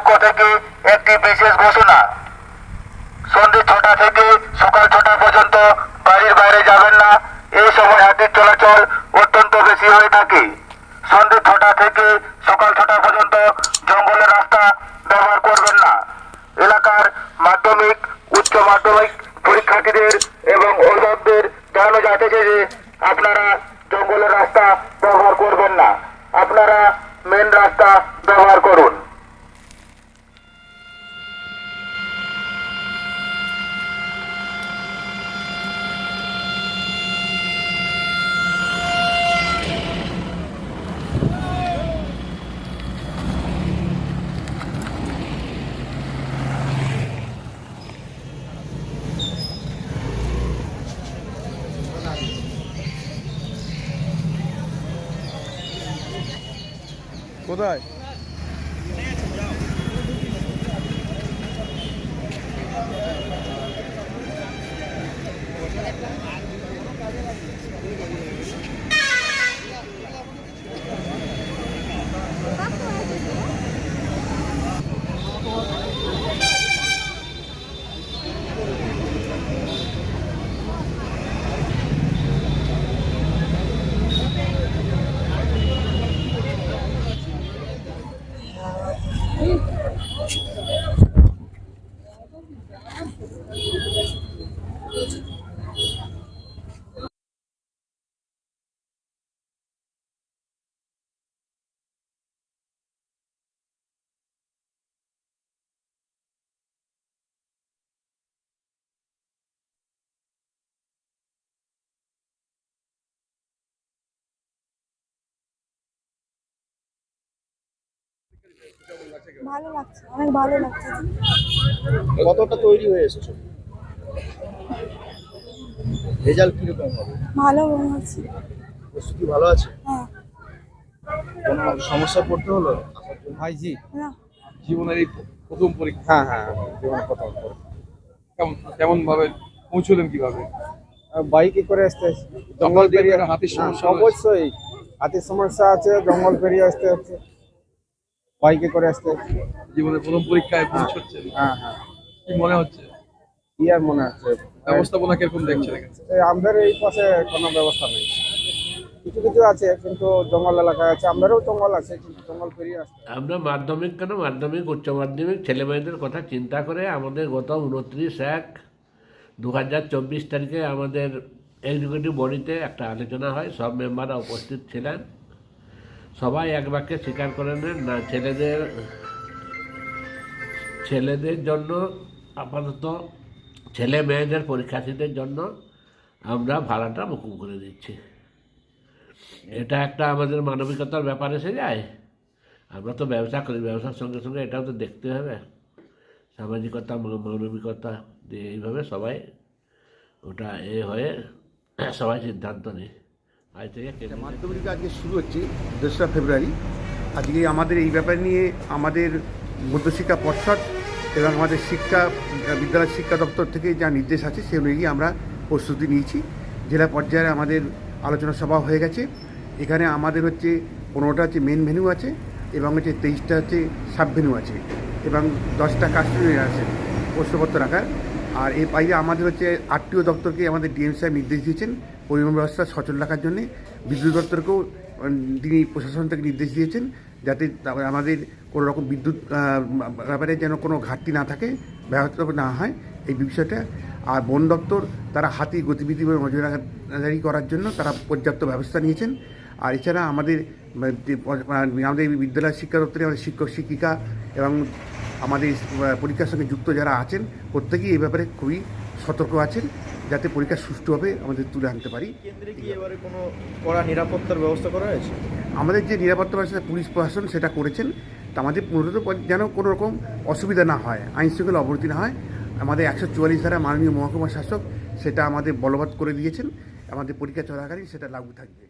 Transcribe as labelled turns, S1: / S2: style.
S1: পক্ষ থেকে একটি বিশেষ ঘোষণা। সন্ধ্যে ছটা থেকে সকাল ছটা পর্যন্ত বাড়ির বাইরে যাবেন না। এই সময় হাতির চলাচল অত্যন্ত বেশি হয়ে থাকে। সন্ধ্যে ছটা থেকে সকাল ছটা পর্যন্ত জঙ্গলের রাস্তা ব্যবহার করবেন না। এলাকার মাধ্যমিক, উচ্চ মাধ্যমিক পরীক্ষার্থীদের এবং অভিভাবকদের জানানো যাচ্ছে যে, আপনারা জঙ্গলের রাস্তা ব্যবহার করবেন না। আপনারা মেন রাস্তা ব্যবহার করুন
S2: কোথায়?
S3: ভালো লাগছে অনেক ভালো লাগছে।
S2: কতটা তৈরি হয়ে এসেছ? রেজাল্ট কীরকম হবে?
S3: ভালো হচ্ছে।
S2: প্রস্তুতি ভালো আছে?
S3: হ্যাঁ।
S2: কোনো সমস্যা পড়তে হলো?
S4: ভাইজি
S3: না।
S4: জীবনের এই প্রথম পরীক্ষা।
S2: হ্যাঁ হ্যাঁ জীবনে প্রথম
S4: কেমন কেমন ভাবে পৌঁছলেন কীভাবে?
S2: বাইকে করে আসতে
S4: জঙ্গল পেরিয়ে হাতির সমস্যা
S2: হ্যাঁ। অবশ্যই। হাতির সমস্যা আছে জঙ্গল পেরিয়ে আসতে হচ্ছে। বাইকে করে আসতে।
S4: জীবনের প্রথম পরীক্ষায় পৌঁছচ্ছেন
S2: হ্যাঁ হ্যাঁ।
S4: কি মনে হচ্ছে?
S2: কি আর মনে হচ্ছে?
S4: ব্যবস্থাপনা কীরকম দেখছেন এখানে?
S2: আমাদের এই পাশে কোনো ব্যবস্থা নেই। কিছু কিছু আছে কিন্তু জঙ্গল এলাকায় আছে। আমাদেরও জঙ্গল আছে কিন্তু জঙ্গল পেরিয়ে আসতে
S5: আমরা মাধ্যমিক কেন? মাধ্যমিক উচ্চ মাধ্যমিক ছেলে মেয়েদের কথা চিন্তা করে আমাদের গত উনত্রিশ এক দু হাজার চব্বিশ তারিখে আমাদের এক্সিকিউটিভ বডিতে একটা আলোচনা হয়। সব মেম্বাররা উপস্থিত ছিলেন। সবাই এক বাক্যে স্বীকার করে নেন, না, ছেলেদের ছেলেদের জন্য আপাতত ছেলে মেয়েদের পরীক্ষার্থীদের জন্য আমরা ভাড়াটা মুকুব করে দিচ্ছি। এটা একটা আমাদের মানবিকতার ব্যাপার এসে যায়। আমরা তো ব্যবসা করি, ব্যবসার সঙ্গে সঙ্গে এটাও তো দেখতে হবে। সামাজিকতা মানবিকতা দিয়ে এইভাবে সবাই ওটা এ হয়ে সবাই সিদ্ধান্ত নেয়।
S6: মাধ্যমিক আজকে শুরু হচ্ছে দোসরা ফেব্রুয়ারি। আজকে আমাদের এই ব্যাপার নিয়ে আমাদের মধ্যশিক্ষা পর্ষদ এবং আমাদের শিক্ষা বিদ্যালয় শিক্ষা দপ্তর থেকে যা নির্দেশ আছে সে অনুযায়ী আমরা প্রস্তুতি নিয়েছি। জেলা পর্যায়ে আমাদের আলোচনা সভা হয়ে গেছে। এখানে আমাদের হচ্ছে পনেরোটা হচ্ছে মেন ভেন্যু আছে এবং হচ্ছে তেইশটা হচ্ছে সাব ভেন্যু আছে এবং দশটা কাস্টমার আছে প্রশ্নপত্র রাখার। আর এর বাইরে আমাদের হচ্ছে আরটিও দপ্তরকে আমাদের ডিএম সাহেব নির্দেশ দিয়েছেন পরিবহন ব্যবস্থা সচল রাখার জন্যে বিদ্যুৎ দপ্তরকেও তিনি প্রশাসন থেকে নির্দেশ দিয়েছেন যাতে আমাদের কোনো রকম বিদ্যুৎ ব্যাপারে যেন কোনো ঘাটতি না থাকে, ব্যাহত না হয়, এই বিষয়টা। আর বন দপ্তর তারা হাতি গতিবিধি এবং নজরদারি করার জন্য তারা পর্যাপ্ত ব্যবস্থা নিয়েছেন। আর এছাড়া আমাদের আমাদের বিদ্যালয় শিক্ষা দপ্তরে আমাদের শিক্ষক, শিক্ষিকা এবং আমাদের পরীক্ষার সঙ্গে যুক্ত যারা আছেন, প্রত্যেকেই এই ব্যাপারে খুবই সতর্ক আছেন। যাতে পরীক্ষা সুষ্ঠুভাবে আমাদের তুলে আনতে পারি।
S2: কেন্দ্রে কি এবারে কোনো কড়া নিরাপত্তার ব্যবস্থা করা হয়েছে?
S6: আমাদের যে নিরাপত্তা ব্যবস্থা পুলিশ প্রশাসন সেটা করেছেন। তা আমাদের মূলত যেন কোনো রকম অসুবিধা না হয় আইন শৃঙ্খলা অবনতি না হয় আমাদের একশো চুয়াল্লিশ ধারা মাননীয় মহকুমা শাসক সেটা আমাদের বলবৎ করে দিয়েছেন। আমাদের পরীক্ষা চলাকালীন সেটা লাগু থাকবে।